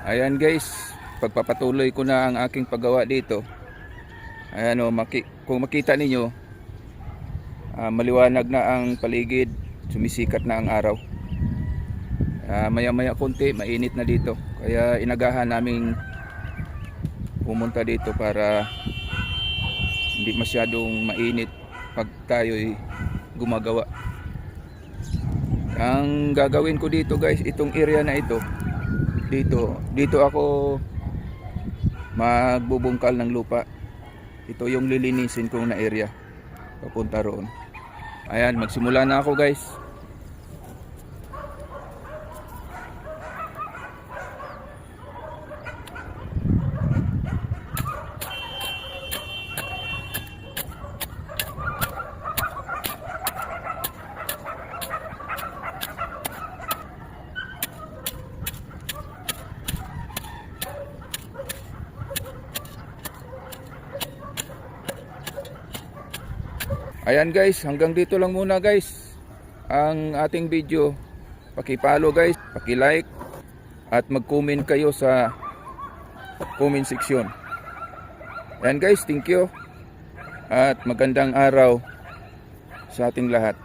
Ayan guys, pagpapatuloy ko na ang aking paggawa dito. Ayan o, maki- kung makita ninyo, ah, maliwanag na ang paligid, sumisikat na ang araw. maya maya konti, mainit na dito. Kaya inagahan naming pumunta dito para hindi masyadong mainit pag tayo'y gumagawa. Ang gagawin ko dito guys, itong area na ito, dito, dito ako magbubungkal ng lupa. Ito yung lilinisin kong na area papunta roon. Ayan, magsimula na ako guys. Ayan guys, hanggang dito lang muna guys. Ang ating video. Paki-follow guys, paki-like at mag-comment kayo sa comment section. Ayan guys, thank you. At magandang araw sa ating lahat.